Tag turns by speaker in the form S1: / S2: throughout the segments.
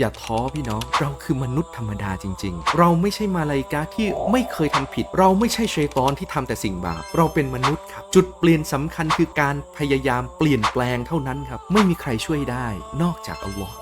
S1: อย่าท้อพี่น้อง เราคือมนุษย์ธรรมดาจริง ๆ เราไม่ใช่มาลายกาที่ไม่เคยทำผิด เราไม่ใช่เชยตอนที่ทำแต่สิ่งบาป เราเป็นมนุษย์ครับ จุดเปลี่ยนสำคัญคือการพยายามเปลี่ยนแปลงเท่านั้นครับ ไม่มีใครช่วยได้ นอกจากอัลลอฮ์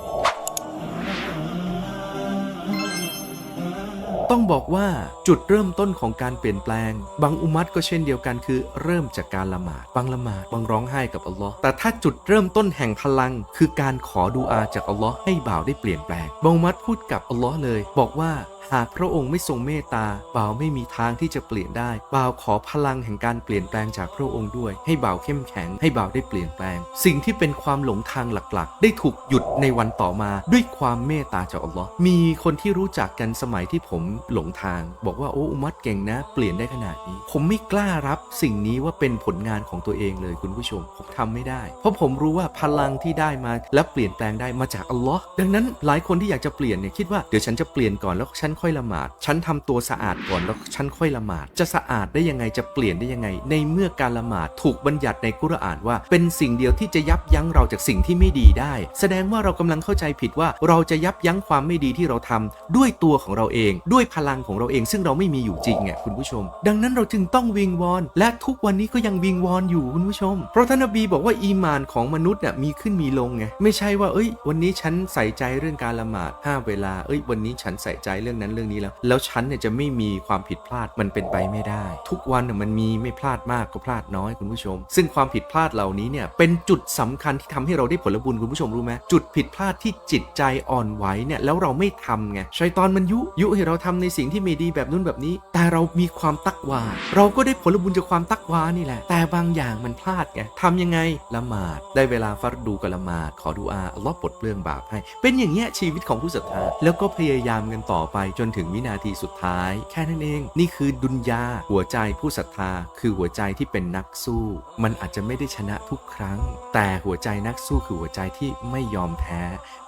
S1: ต้องบอกว่าจุดเริ่มต้นของการเปลี่ยนแปลง บางอุมัตก็เช่นเดียวกันคือ เริ่มจากการละหมาดบางละหมาดบางร้องไห้กับอัลลอฮ์แต่ถ้าจุดเริ่มต้นแห่งพลัง คือการขอดูอาจากอัลลอฮ์ให้บ่าวได้เปลี่ยนแปลงบางอุมัตพูดกับอัลลอฮ์เลย บอกว่าหากพระองค์ไม่ทรงเมตตาบ่าวไม่มีทางที่จะเปลี่ยนได้บ่าวขอพลังแห่งการเปลี่ยนแปลงจากพระองค์ด้วย ให้บ่าวเข้มแข็ง ให้บ่าวได้เปลี่ยนแปลง สิ่งที่เป็นความหลงทางหลักๆ ได้ถูกหยุดในวันต่อมาด้วยความเมตตาจากอัลลอฮ์มีคนที่รู้จักกันสมัยที่ผมหลงทาง บอกว่าโอ้อุมัตเก่งนะ เปลี่ยนได้ขนาดนี้ ผมไม่กล้ารับสิ่งนี้ว่าเป็นผลงานของตัวเองเลยคุณผู้ชม ผมทำไม่ได้ เพราะผมรู้ว่าพลังที่ได้มาและเปลี่ยนแปลงได้มาจากอัลลอฮ์ดังนั้นหลายคนที่อยากจะเปลี่ยนเนี่ยคิดว่าเดี๋ยวฉันจะเปลี่ยนก่อนแล้วฉันค่อยละหมาด ฉันทำตัวสะอาดก่อนแล้วฉันค่อยละหมาด จะสะอาดได้ยังไงจะเปลี่ยนได้ยังไง ในเมื่อการละหมาดถูกบัญญัติในกุรอานว่า เป็นสิ่งเดียวที่จะยับยั้งเราจากสิ่งที่ไม่ดีได้ แสดงว่าเรากำลังเข้าใจผิดว่าเราจะยับยั้งความไม่ดีที่เราทำด้วยตัวของเราเองด้วยพลังของเราเอง ซึ่งเราไม่มีอยู่จริงอะคุณผู้ชม ดังนั้นเราจึงต้องวิงวอน และทุกวันนี้ก็ยังวิงวอนอยู่คุณผู้ชม เพราะท่านนบีบอกว่าอีมานของมนุษย์เนี่ยมีขึ้นมีลงไงไม่ใช่ว่าเอ้ย วันนี้ฉันใส่ใจเรื่องการละหมาดห้าเวลาเอ้ย วันนี้ฉันใส่ใจเรื่องนั้นเรื่องนี้แล้ว แล้วฉันเนี่ยจะไม่มีความผิดพลาดมันเป็นไปไม่ได้ ทุกวันเนี่ยมันมีไม่พลาดมากก็พลาดน้อยคุณผู้ชม ซึ่งความผิดพลาดเหล่านี้เนี่ยเป็นจุดสำคัญที่ทำให้เราได้ผลบุญคุณผู้ชมรู้ไหมจุดผิดพลาดที่จิตใจอ่อนไหวเนี่ยแล้วเราไม่ทำไงชัยตอนมันยุยุให้เราทำในสิ่งที่ไม่ดีแบบนู้นแบบนี้ แต่เรามีความตักวา เราก็ได้ผลบุญจากความตักวานี่แหละ แต่บางอย่างมันพลาดไงทำยังไงละหมาด ได้เวลาฟัดดูกับละหมาด ขอดูอาลอปลดเปลื้องบาปให้ เป็นอย่างเงี้ยชีวิตของผู้ศรัทธา แล้วก็พยายามกันต่อไปจนถึงวินาทีสุดท้าย แค่นั้นเอง นี่คือดุนยาหัวใจผู้ศรัทธา คือหัวใจที่เป็นนักสู้ มันอาจจะไม่ได้ชนะทุกครั้ง แต่หัวใจนักสู้คือหัวใจที่ไม่ยอมแพ้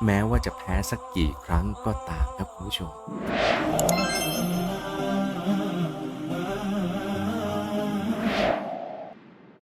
S1: แม้ว่าจะแพ้สักกี่ครั้งก็ตามครับคุณผู้ชม Oh,